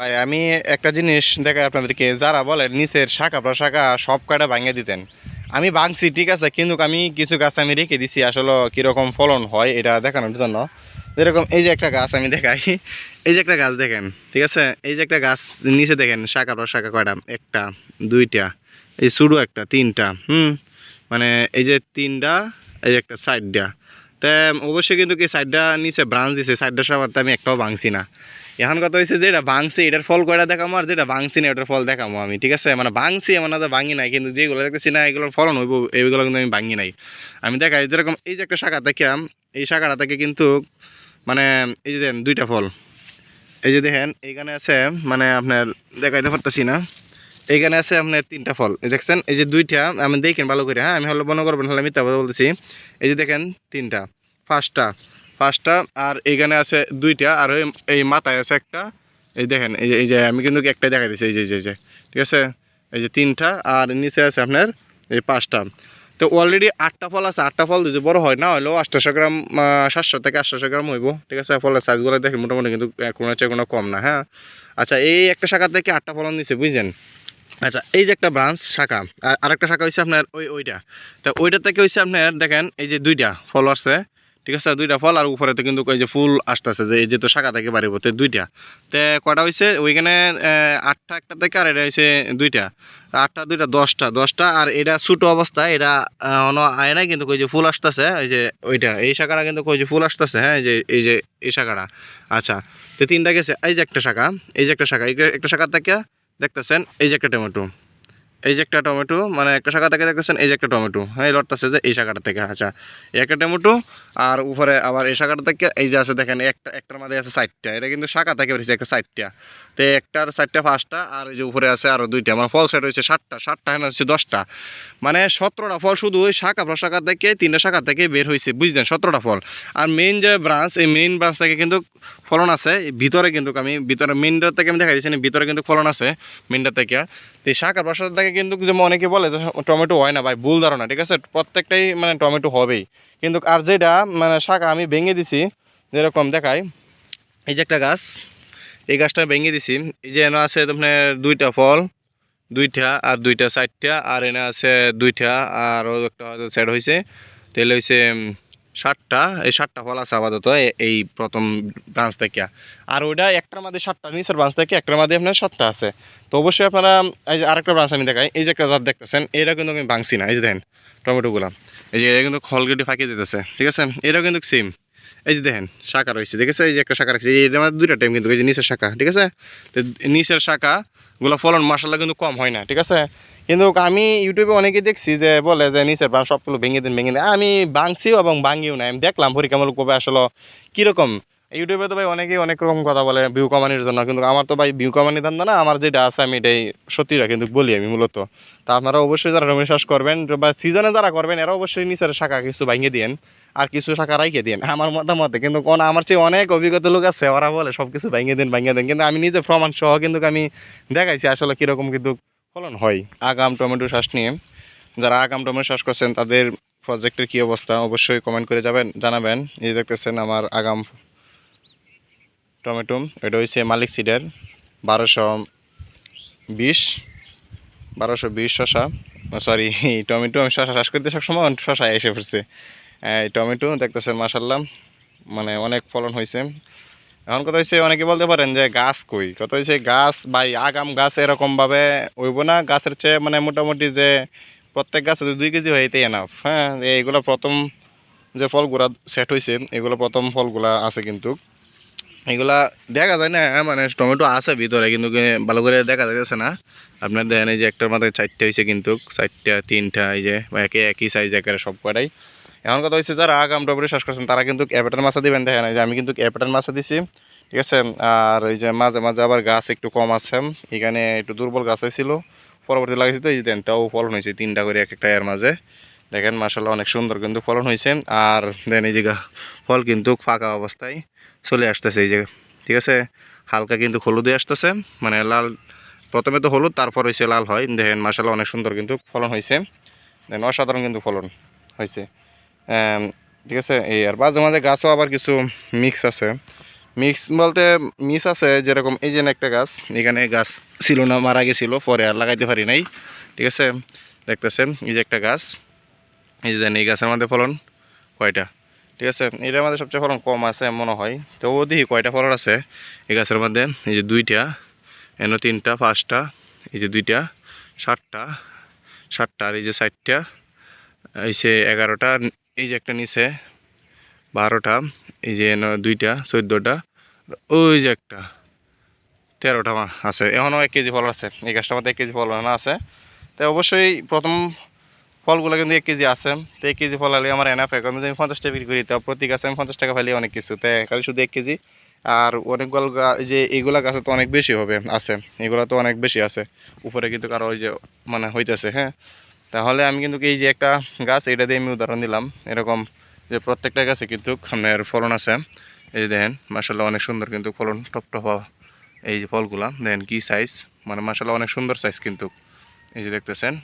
ভাই, আমি একটা জিনিস দেখাই আপনাদেরকে, যারা বলেন নিচের শাখা, প্রশাখা সব কয়টা ভাঙিয়ে দিতেন। আমি ভাঙছি, ঠিক আছে, কিন্তু আমি কিছু গাছ আমি রেখে দিছি, আসলে কীরকম ফলন হয় এটা দেখানোর জন্য। যেরকম এই যে একটা গাছ আমি দেখাই, এই যে একটা গাছ দেখেন, ঠিক আছে, এই যে একটা গাছ নিচে দেখেন, শাখা, প্রশাখা কয়টা? একটা, দুইটা, এই শুরু একটা, তিনটা, হুম মানে এই যে তিনটা, এই যে একটা সাইডটা। তা অবশ্যই কিন্তু কি সাইডটা নিচে ব্রাঞ্চ দিছে, সাইডটা সবার আমি একটাও ভাঙছি না। এখন কথা হয়েছে যে এটা ভাঙছি, এটার ফল কয়টা দেখামো আর যেটা ভাঙছি না, এটার ফল দেখামো আমি, ঠিক আছে? মানে ভাঙছি এমন না ভাঙি নাই, কিন্তু যেগুলো দেখতেছি না, এগুলোর ফলন হইব এইগুলো কিন্তু আমি ভাঙি নাই। আমি দেখাই, যেরকম এই যে একটা শাখা দেখাম এই শাখাটা থেকে কিন্তু মানে এই যে দেখেন দুইটা ফল। এই যে দেখেন, এইখানে আছে মানে আপনার দেখাইতে পারতেছি না। এইখানে আছে আপনার তিনটা ফল। এই দেখছেন, এই যে দুইটা, আমি দেখেন ভালো করে হ্যাঁ? আমি হলো মনে করবেন, হলে মিথ্যা কথা বলতেছি। এই যে দেখেন, তিনটা ফার্স্টটা পাঁচটা আর এইখানে আছে দুইটা আর এই মাথায় আছে একটা। এই দেখেন এই যে এই যে আমি কিন্তু একটা দেখাই দিচ্ছি এই যে যে, ঠিক আছে? এই যে তিনটা আর নিচে আছে আপনার এই পাঁচটা। তো অলরেডি আটটা ফল আছে আটটা ফল যদি বড় হয় না হলেও আটশোশো গ্রাম সাতশো থেকে আটশোশো গ্রাম হইব। ঠিক আছে? ফলের সাইজগুলো দেখি মোটামুটি কিন্তু কোনো চেয়ে কোনো কম না হ্যাঁ? আচ্ছা এই একটা শাখা থেকে আটটা ফলন দিছে বুঝছেন? আচ্ছা এই যে একটা ব্রাঞ্চ শাখা আর আরেকটা শাখা হচ্ছে আপনার ওই ওইটা। তা ওইটা থেকে হচ্ছে আপনার দেখেন এই যে দুইটা ফল আসছে। ঠিক আছে? দুইটা ফল আর উপরে তো কিন্তু এই যে ফুল আসতেছে যে এই যে তো শাখা থেকে বাড়িব তো দুইটা। তে কয়টা হয়েছে ওইখানে আটটা একটা থেকে আর এটা হয়েছে দুইটা। আটটা, দুইটা, দশটা। দশটা আর এটা ছোটো অবস্থায় এটা অন্য আয় না কিন্তু ওই যে ফুল আসতেছে, এই যে ওইটা। এই শাখাটা কিন্তু ওই যে ফুল আসতেছে হ্যাঁ এই যে এই যে, এই শাখাটা। আচ্ছা তো তিনটা গেছে। এই যে একটা শাখা, এই যে একটা শাখা, এই একটা শাখা থেকে দেখতেছেন, এই যে একটা টমেটো। এই যে একটা টমেটো মানে একটা শাখা থেকে দেখতেছেন, এই যে একটা টমেটো। হ্যাঁ লড়তেছে যে এই শাখাটা থেকে আচ্ছা। একটা টমেটো, আর উপরে আবার এই শাখাটা থেকে এই যে আছে, দেখেন, একটা, একটার মধ্যে আছে চারটা। এটা কিন্তু শাখা থেকে বেরিয়েছে, একটা চারটা। তো একটার চারটা পাঁচটা, আর ওই যে উপরে আছে আরও দুইটা। মানে ফল সাইড হচ্ছে সাতটা সাতটা হ্যাঁ হচ্ছে দশটা। মানে সতেরোটা ফল শুধু ওই শাখা প্রশাখা থেকে, তিনটা শাখা থেকে বের হয়েছে, বুঝলেন? সতেরোটা ফল। আর মেইন যে ব্রাঞ্চ এই মেইন ব্রাঞ্চ থেকে কিন্তু ফলন আছে ভিতরে কিন্তু আমি, ভিতরে মেইনটা থেকে আমি দেখা দিচ্ছি ভিতরে কিন্তু ফলন আছে মেইনটা থেকে। তো এই শাখা প্রসাদ থেকে কিন্তু যেমন অনেকে বলে যে টমেটো হয় না ভাই, ভুল ধারণা, ঠিক আছে? প্রত্যেকটাই মানে টমেটো হবেই। কিন্তু আর যেটা মানে শাখা আমি ভেঙে দিছি, যেরকম দেখাই, এই যে একটা গাছ, এই গাছটা ভেঙে দিছি, এই যে এনে আছে আপনার দুইটা ফল, দুইটা আর দুইটা চারটা, আর এনে আছে দুইটা, আর একটা সেট হয়েছে তাহলে হয়েছে ষাটটা এই ষাটটা ফল আছে আপাতত এই প্রথম ব্রাঞ্চ থেকে আর ওইটা একটার মধ্যে সাতটা, নিচের ব্রাঞ্চ থেকে একটার মধ্যে আপনার সাতটা আছে। তো অবশ্যই আপনারা, এই যে আরেকটা ব্রাঞ্চ আমি দেখাই, এই যে একটা জাত দেখতেছেন এটা কিন্তু আমি ভাঙছি না, এই যে দেখেন, টমেটোগুলো। এই যে এটা কিন্তু খল খলগেটি ফাঁকি দিতেছে, ঠিক আছে? এটাও কিন্তু সেম এই যে দেখেন, শাখা রয়েছে দেখেছে এই যে একটা শাখা রাখছে এটার মধ্যে দুইটা টাইম কিন্তু, এই যে নিচের শাখা, ঠিক আছে? তো নিচের শাখাগুলো ফলন মাসাল্লাহ কিন্তু কম হয় না, ঠিক আছে? কিন্তু আমি ইউটিউবে অনেকে দেখছি যে বলে যে নিচের ব্রাঞ্চ সবগুলো ভেঙে দিন ভেঙে দিন। আমি ভাঙছিও এবং ভাঙিও না, আমি দেখলাম পরীক্ষামূলকভাবে আসলে কীরকম। ইউটিউবে তো ভাই অনেকেই অনেক রকম কথা বলে ভিউ কমানির জন্য, কিন্তু আমার তো ভাই ভিউ কমানি ধান্দা না, আমার যেটা আছে আমি এটাই সত্যিটা কিন্তু বলি আমি মূলত। তা আপনারা অবশ্যই যারা চাষ করবেন, বা সিজনে যারা করবেন, এরা অবশ্যই নিচের শাখা কিছু ভাঙিয়ে দিন আর কিছু শাখা রাইখে দিন আমার মতামতে কিন্তু কোন, আমার চেয়ে অনেক অভিজ্ঞতা লোক আছে, ওরা বলে সব কিছু ভাঙিয়ে দিন ভাঙিয়ে দিন। কিন্তু আমি নিজে প্রমাণ সহ কিন্তু আমি দেখাইছি আসলে কীরকম কিন্তু ফলন হয়? আগাম টমেটো শ্বাস নিয়ে। যারা আগাম টমেটো চাষ করছেন, তাদের প্রজেক্টের কী অবস্থা অবশ্যই কমেন্ট করে যাবেন, জানাবেন। এই দেখতেছেন আমার আগাম টমেটো, এটা হচ্ছে মালিক সিডের বারোশো বিশ বারোশো বিশ শশা সরি টমেটো আমি শশা চাষ করতে সবসময় শশা এসে পড়ছে। টমেটো দেখতেছেন মাসাল্লাহ মানে অনেক ফলন হয়েছে এখন কথা হচ্ছে অনেকে বলতে পারেন যে গাছ কই? কথা হচ্ছে গাছ, ভাই, আগাম গাছ এরকমভাবে হইব না। গাছের চেয়ে মানে মোটামুটি যে প্রত্যেক গাছে দুই কেজি হয় এটাই এনাফ হ্যাঁ এইগুলো প্রথম যে ফলগুলা সেট হয়েছে এগুলো প্রথম ফলগুলা আছে কিন্তু। এগুলা দেখা যায় না মানে টমেটো আছে ভিতরে, কিন্তু ভালো করে দেখা যাচ্ছে না। আপনার দেখেন এই যে একটার মাথায় চারটে হয়েছে কিন্তু, চারটা, তিনটা, এই যে একে, একই সাইজ একেবারে সব কটাই এমন কথা হচ্ছে যারা আগাম টমেটো চাষ করছেন, তারা কিন্তু অ্যাপেটার মাছা দিবেন, দেখেন যে আমি কিন্তু অ্যাপেটার মাছা দিছি, ঠিক আছে? আর ওই যে মাঝে মাঝে আবার গাছ একটু কম আছে, এখানে একটু দুর্বল গাছ ছিল পরবর্তী লাগাইছি তো, এই দেন তাও ফলন হয়েছে, তিনটা করে এক একটা এর মাঝে। দেখেন মাসাল্লাহ অনেক সুন্দর কিন্তু ফলন হয়েছে। আর দেন এই যে ফল কিন্তু ফাঁকা অবস্থায় চলে আসতেছে, এই যে, ঠিক আছে? হালকা কিন্তু হলুদে আসতেছে মানে লাল, প্রথমে তো হলুদ, তারপর হয়েছে লাল হয়। দেখেন মাসাল্লাহ অনেক সুন্দর কিন্তু ফলন হয়েছে। দেন অসাধারণ কিন্তু ফলন হয়েছে। ঠিক আছে, এই আর মাঝে মাঝে গাছও আবার কিছু মিক্স আছে। মিক্স বলতে মিস আছে, যেরকম এই যে একটা গাছ, এখানে গাছ ছিল না, মারা গেছিল, পরে আর লাগাইতে পারি নাই, ঠিক আছে? দেখতেছেন, এই যে একটা গাছ, এই যে এই গাছের মধ্যে ফলন কয়টা, ঠিক আছে? এটার মধ্যে সবচেয়ে ফলন কম আছে মনে হয়, তো ও দেখি কয়টা ফলন আছে, এই গাছের মধ্যে, এই যে দুইটা, এন তিনটা, পাঁচটা, এই যে দুইটা, সাতটা সাতটা, আর এই যে ষাটটা এই যে এগারোটা এই যে একটা নিচে বারোটা, এই যে দুইটা, চোদ্দোটা, ওই যে একটা, তেরোটা আছে। এখনও এক কেজি ফল আছে, এই গাছটা মধ্যে এক কেজি ফল না আছে। তো অবশ্যই প্রথম ফলগুলো কিন্তু এক কেজি আছে। তো এক কেজি ফল হলে আমার এনাফ এখন আমি পঞ্চাশ টাকা বিক্রি করি, তো প্রতি গাছে আমি পঞ্চাশ টাকা ফেলি অনেক কিছু। তো খালি শুধু এক কেজি। আর অনেকগুলো যে এইগুলা গাছে তো অনেক বেশি হবে, আছে। এগুলো তো অনেক বেশি আছে। উপরে কিন্তু কারও ওই যে মানে হইতেছে হ্যাঁ। তাহলে আমি কিন্তু এই যে একটা গাছ, এটা দিয়ে আমি উদাহরণ দিলাম। এরকম যে প্রত্যেকটা গাছে কিন্তু আপনার ফলন আছে। এই যে দেখেন মাসাল্লাহ অনেক সুন্দর কিন্তু ফলন টপ টপ এই যে ফলগুলা। দেখেন কি সাইজ মানে মাসাল্লাহ অনেক সুন্দর সাইজ কিন্তু। এই যে দেখতেছেন।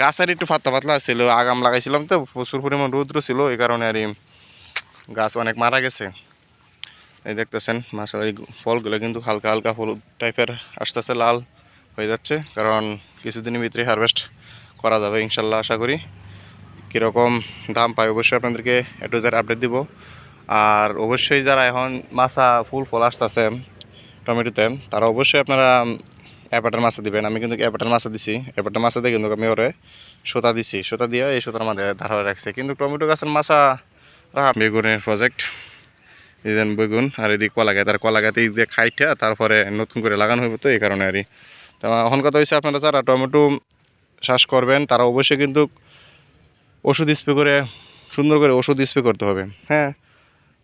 গাছ আর একটু পাতলা পাতলা ছিল, আগাম লাগাইছিলাম তো, প্রচুর পরিমাণ রৌদ্র ছিল, এই কারণে আর গাছ অনেক মারা গেছে। এই দেখতেছেন মাসাল এই ফলগুলো কিন্তু হালকা হালকা হলুদ টাইপের আস্তে আস্তে লাল হয়ে যাচ্ছে। কারণ কিছুদিনের ভিতরে হারভেস্ট করা যাবে, ইনশাল্লাহ আশা করি। কীরকম দাম পাই অবশ্যই আপনাদেরকে একটু যার আপডেট দিব। আর অবশ্যই যারা এখন মাছা ফুল ফল আসতেছে টমেটোতে তারা অবশ্যই আপনারা অ্যাপাটার মাছা দিবেন। আমি কিন্তু অ্যাপাটার মাছা দিছি। অ্যাপাটার মাছা দিয়ে কিন্তু আমি ওরে সুতা দিছি। সুতা দিয়ে এই সুতার মধ্যে ধারা রাখছে। কিন্তু টমেটো গাছের মাছা রাখা বেগুনের প্রজেক্ট এই দেন বেগুন আর এদিকে কলা গাছ। আর কলা গাছ দিয়ে খাইটা তারপরে নতুন করে লাগানো হইব তো এই কারণে আর তো এখন কথা হয়েছে আপনারা যারা টমেটো চাষ করবেন, তারা অবশ্যই কিন্তু ওষুধ স্প্রে করে, সুন্দর করে ওষুধ স্প্রে করতে হবে। হ্যাঁ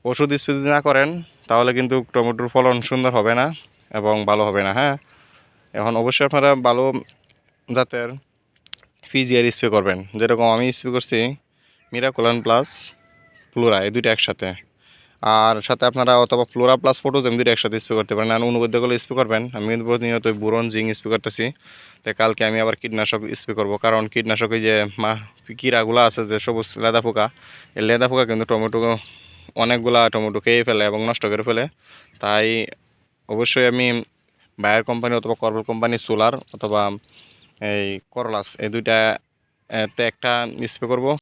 ওষুধ স্প্রে যদি না করেন, তাহলে কিন্তু টমেটোর ফলন সুন্দর হবে না এবং ভালো হবে না হ্যাঁ? এখন অবশ্যই আপনারা ভালো জাতের ফিজিয়ার স্প্রে করবেন। যেরকম আমি স্প্রে করছি মিরাকুলান প্লাস ফ্লোরা এই দুইটা একসাথে। আর সাথে আপনারা অথবা ফ্লোরা প্লাস ফটোজেম দুইটা একসাথে স্প্রে করতে পারেন। আর অনুবদ্ধগুলো স্প্রে করবেন। আমি কিন্তু প্রতিনিয়ত বোরন, জিঙ্ক স্প্রে করতেছি। তো কালকে আমি আবার কীটনাশক স্প্রে করব। কারণ কীটনাশক ওই যে মা কীড়াগুলো আছে যে সবুজ লেদা পোকা, এই লেদা পোকা কিন্তু টমেটো অনেকগুলা টমেটো খেয়ে ফেলে এবং নষ্ট করে ফেলে। তাই অবশ্যই আমি বায়ার কোম্পানি অথবা কর্বল কোম্পানি সোলার অথবা এই করলাস এই দুইটা, এতে একটা স্প্রে করব।